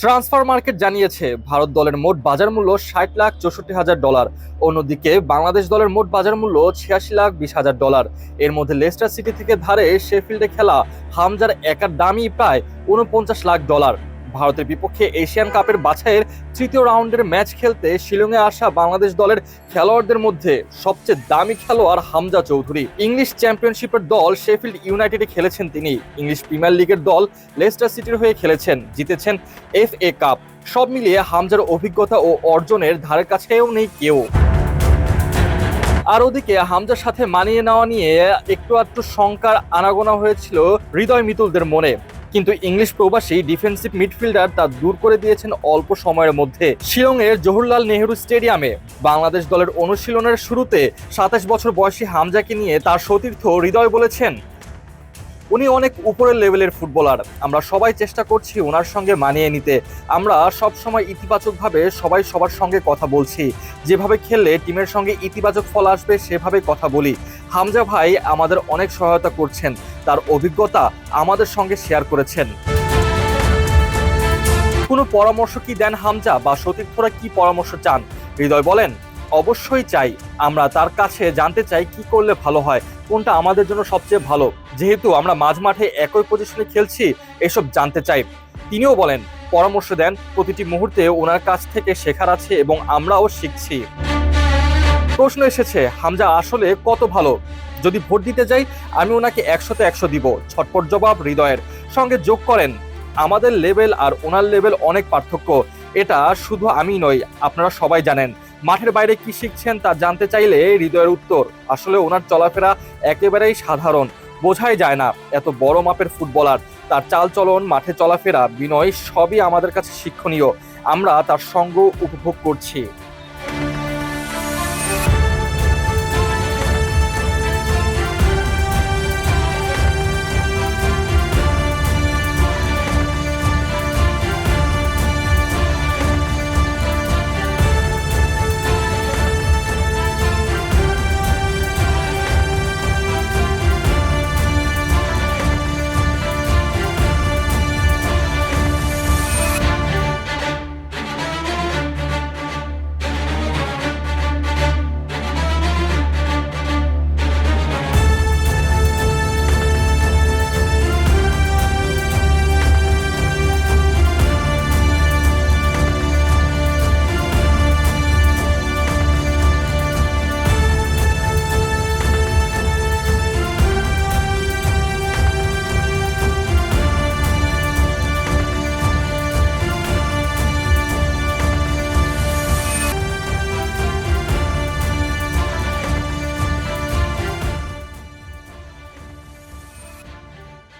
Transfer market জানিয়েছে, ভারত দলের মোট বাজার মূল্য ষাট লাখ চৌষট্টি হাজার ডলার। অন্যদিকে, বাংলাদেশ দলের মোট বাজার মূল্য ছিয়াশি লাখ বিশ হাজার ডলার। এর মধ্যে লেস্টার সিটি থেকে ধারে শেফিল্ডে খেলা হামজার একার দামই প্রায় উনপঞ্চাশ লাখ ডলার। ভারতের বিপক্ষে এশিয়ান কাপের বাছাইয়ের তৃতীয় রাউন্ডের ম্যাচ খেলতে শিলংয়ে আসা বাংলাদেশ দলের খেলোয়াড়দের মধ্যে সবচেয়ে দামি খেলোয়াড় হামজা চৌধুরী। ইংলিশ চ্যাম্পিয়নশিপের দল শেফিল্ড ইউনাইটেডে খেলেছেন তিনি। ইংলিশ প্রিমিয়ার লিগের দল লেস্টার সিটির হয়ে খেলেছেন, জিতেছেন এফ এ কাপ। সব মিলিয়ে হামজার অভিজ্ঞতা ও অর্জনের ধারের কাছেও নেই কেউ। আর ওদিকে হামজার সাথে মানিয়ে নেওয়া নিয়ে একটু একটু শঙ্কার আনাগোনা হয়েছিল হৃদয় মিতুলদের মনে। কিন্তু ইংলিশ প্রবাসী ডিফেন্সিভ মিডফিল্ডার তা দূর করে দিয়েছেন অল্প সময়ের মধ্যে। শিলংয়ের জওহরলাল নেহরু স্টেডিয়ামে বাংলাদেশ দলের অনুশীলনের শুরুতে সাতাশ বছর বয়সী হামজাকে নিয়ে তার সতীর্থ হৃদয় বলেছেন। উনি অনেক উপরের লেভেলের ফুটবলার। আমরা সবাই চেষ্টা করছি ওনার সঙ্গে মানিয়ে নিতে। আমরা সব সময় ইতিবাচকভাবে সবাই সবার সঙ্গে কথা বলছি। যেভাবে খেললে টিমের সঙ্গে ইতিবাচক ফল আসবে, সেভাবে কথা বলি। হামজা ভাই আমাদের অনেক সহায়তা করছেন, তার অভিজ্ঞতা আমাদের সঙ্গে শেয়ার করেছেন। কোনো পরামর্শ কি দেন হামজা বা সতীর্থরা কি পরামর্শ চান? হৃদয় বলেন, অবশ্যই চাই। আমরা তার কাছে জানতে চাই কি করলে ভালো হয়, কোনটা আমাদের জন্য সবচেয়ে ভালো। যেহেতু আমরা মাঝ মাঠে একই পজিশনে খেলছি, এসব জানতে চাই। তিনিও বলেন, পরামর্শ দেন, প্রতিটি মুহূর্তে ওনার কাছ থেকে শেখার আছে এবং আমরাও শিখছি। প্রশ্ন এসেছে, হামজা আসলে কত ভালো? যদি ভোট দিতে যাই, আমি ওনাকে একশোতে একশো দিব, ছটপট জবাব হৃদয়ের। সঙ্গে যোগ করেন, আমাদের লেভেল আর ওনার লেভেল অনেক পার্থক্য, এটা শুধু আমি নই, আপনারা সবাই জানেন। মাঠের বাইরে কি শিখছেন তা জানতে চাইলে হৃদয়ের উত্তর, আসলে ওনার চলাফেরা একেবারেই সাধারণ। বোঝাই যায় না, এত বড় মাপের ফুটবলার, তার চালচলন, মাঠে চলাফেরা, বিনয়, সবই আমাদের কাছে শিক্ষণীয়। আমরা তার সঙ্গ উপভোগ করছি।